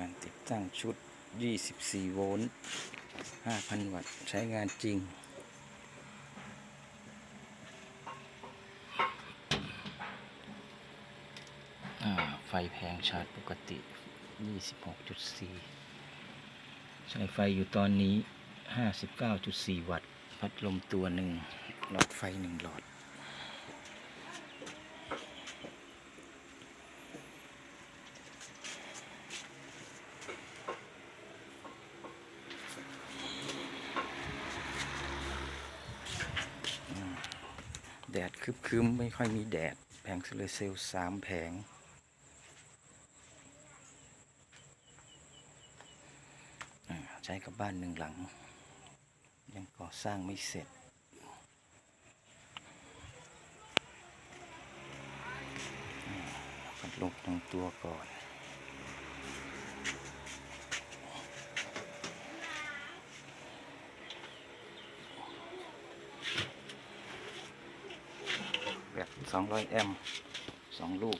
การติดตั้งชุด 24 โวลต์ 5,000 วัตต์ ใช้งานจริง ไฟแพงชาร์จปกติ 26.4 ใช้ไฟอยู่ตอนนี้ 59.4 วัตต์ พัดลมตัวหนึ่ง หลอดไฟหนึ่งหลอด แดดคึมๆไม่ค่อยมีแดด แผงโซลาร์เซลล์สามแผง ใช้กับบ้านหนึ่งหลัง ยังก่อสร้างไม่เสร็จอ่าพัดลมทั้งตัวก่อน 200 แอมป์สองลูก